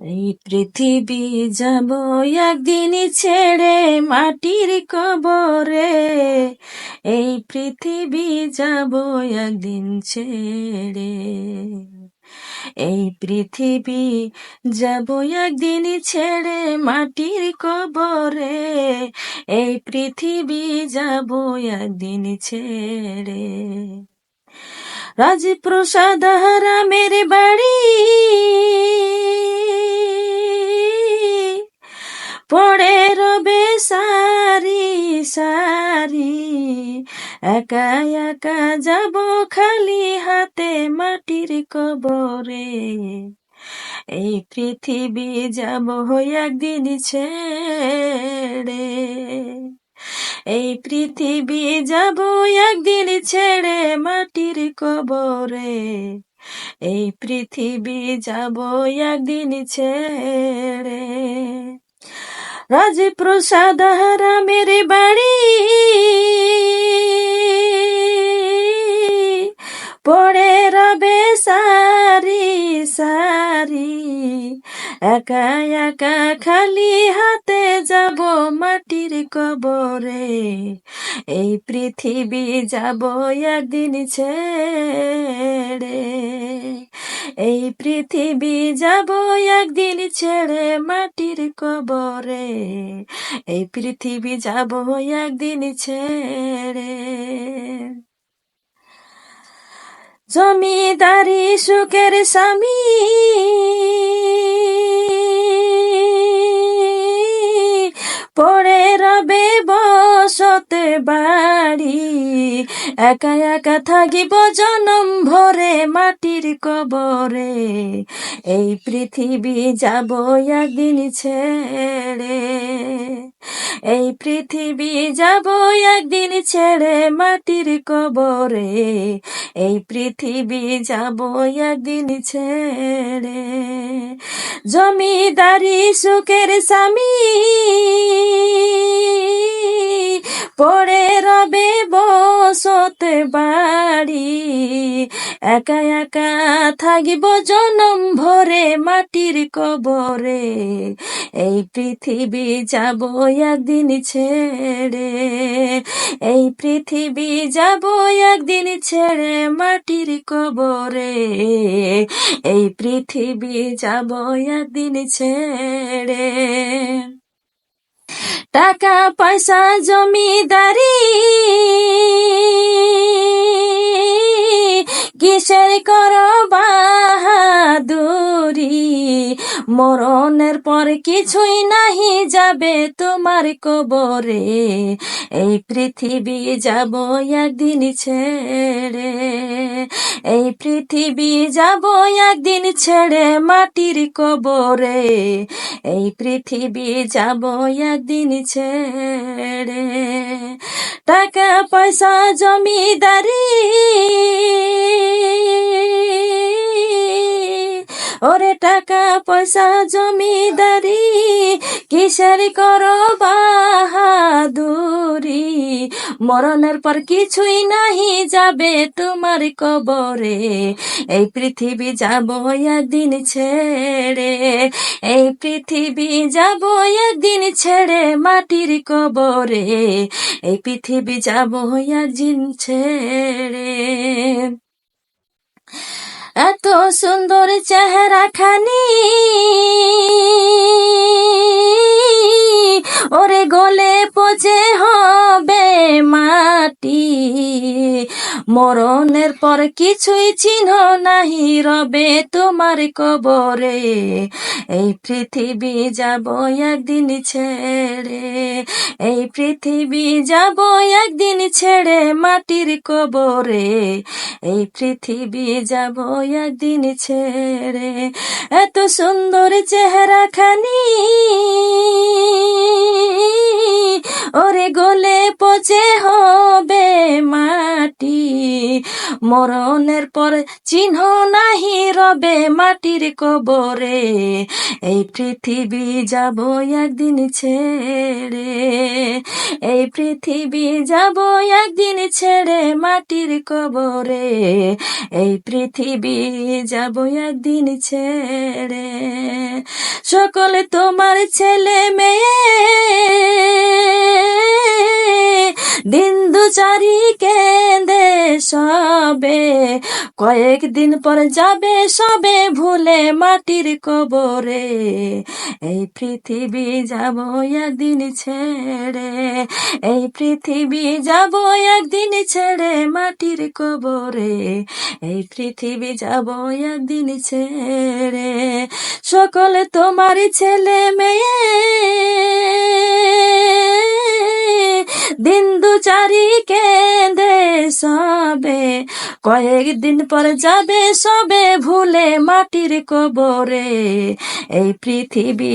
এই পৃথিবী যাব একদিন ছেড়ে মাটির কবরে। এই পৃথিবী যাব একদিন ছেড়ে। এই পৃথিবী যাব একদিন ছেড়ে মাটির কবরে। এই পৃথিবী যাব একদিন ছেড়ে। রাজপ্রসাদ হারামের বাড়ি। পড়ে রবে সারি সারি। একা একা যাব খালি হাতে মাটির কবরে। এই পৃথিবী যাব একদিন ছেড়ে। এই পৃথিবী যাব একদিন ছেড়ে মাটির কবরে। এই পৃথিবী যাব একদিন ছেড়ে। রাজপ্রসাদ মেরে বাড়ি। পড়ে রবে সারি সারি। একা একা খালি হাতে যাব মাটির কবরে, এই পৃথিবী যাব একদিন ছেড়ে। এই পৃথিবী যাব একদিন ছেড়ে মাটির কবরে, এই পৃথিবী যাব একদিন ছেড়ে। জমিদারি সুখের স্বামী, পড়ে রবে বসতে বাড়ি। একা একা থাকিব জনম ভরে মাটির কবরে। এই পৃথিবী যাব একদিন ছেড়ে। এই পৃথিবী যাব একদিন ছেড়ে মাটির কবরে। এই পৃথিবী যাব একদিন ছেড়ে। জমিদারি সুখের স্বামী। পড়ে রবে বসতে বাড়ি। একা একা থাকিব জনম ভরে মাটির কবরে। এই পৃথিবী যাব একদিন ছেড়ে। এই পৃথিবী যাব একদিন ছেড়ে মাটির কবরে। এই পৃথিবী যাব একদিন ছেড়ে। টাকা পয়সা জমিদারি। কিসের কর বাহাদুরি মরণের পর কিছুই নাহি যাবে তোমার কবরে। এই পৃথিবী যাব একদিন ছেড়ে। এই পৃথিবী যাব একদিন ছেড়ে মাটির কবরে। এই পৃথিবী যাব একদিন ছেড়ে। টাকা, পয়সা, জমিদারি ওরে টাকা পয়সা জমিদারি, কিসের করো বাহাদুরি? মরণের পর কিছুই নাহি যাবে তোমার কবরে। এই পৃথিবী যাব একদিন ছেড়ে, এই পৃথিবী যাব একদিন ছেড়ে মাটির কবরে। এই পৃথিবী যাব একদিন ছেড়ে। এত সুন্দর চেহারা খানি ওরে গলে পচে হবে মাটি। মরণের পর কিছুই চিহ্ন নাহি রবে তোমার কবরে। এই পৃথিবী যাব একদিন ছেড়ে, এই পৃথিবী যাব একদিন ছেড়ে মাটির কবরে। এই পৃথিবী যাব একদিন ছেড়ে, এত সুন্দর চেহারা খানি ওরে গলে পচে হবে মাটি। মরণের পর চিহ্ন নাহি রবে মাটির কবরে। এই পৃথিবী যাব একদিন ছেড়ে। এই পৃথিবী যাব একদিন ছেড়ে মাটির কবরে। এই পৃথিবী যাব একদিন ছেড়ে। সকলে তোমার ছেলে মেয়ে দিন দু চারি কেঁদে সবে। কয়েকদিন পর যাবে সবে ভুলে মাটির কবরে। এই পৃথিবী যাব একদিন ছেড়ে। এই পৃথিবী যাব একদিন ছেড়ে মাটির কবরে। এই পৃথিবী যাব একদিন ছেড়ে। সকলে তোমার ছেলে মেয়ে, দিন দু চারি কেঁদে সবে কয়েকদিন পর যাবে সবে ভুলে মাটির কবরে। এই পৃথিবী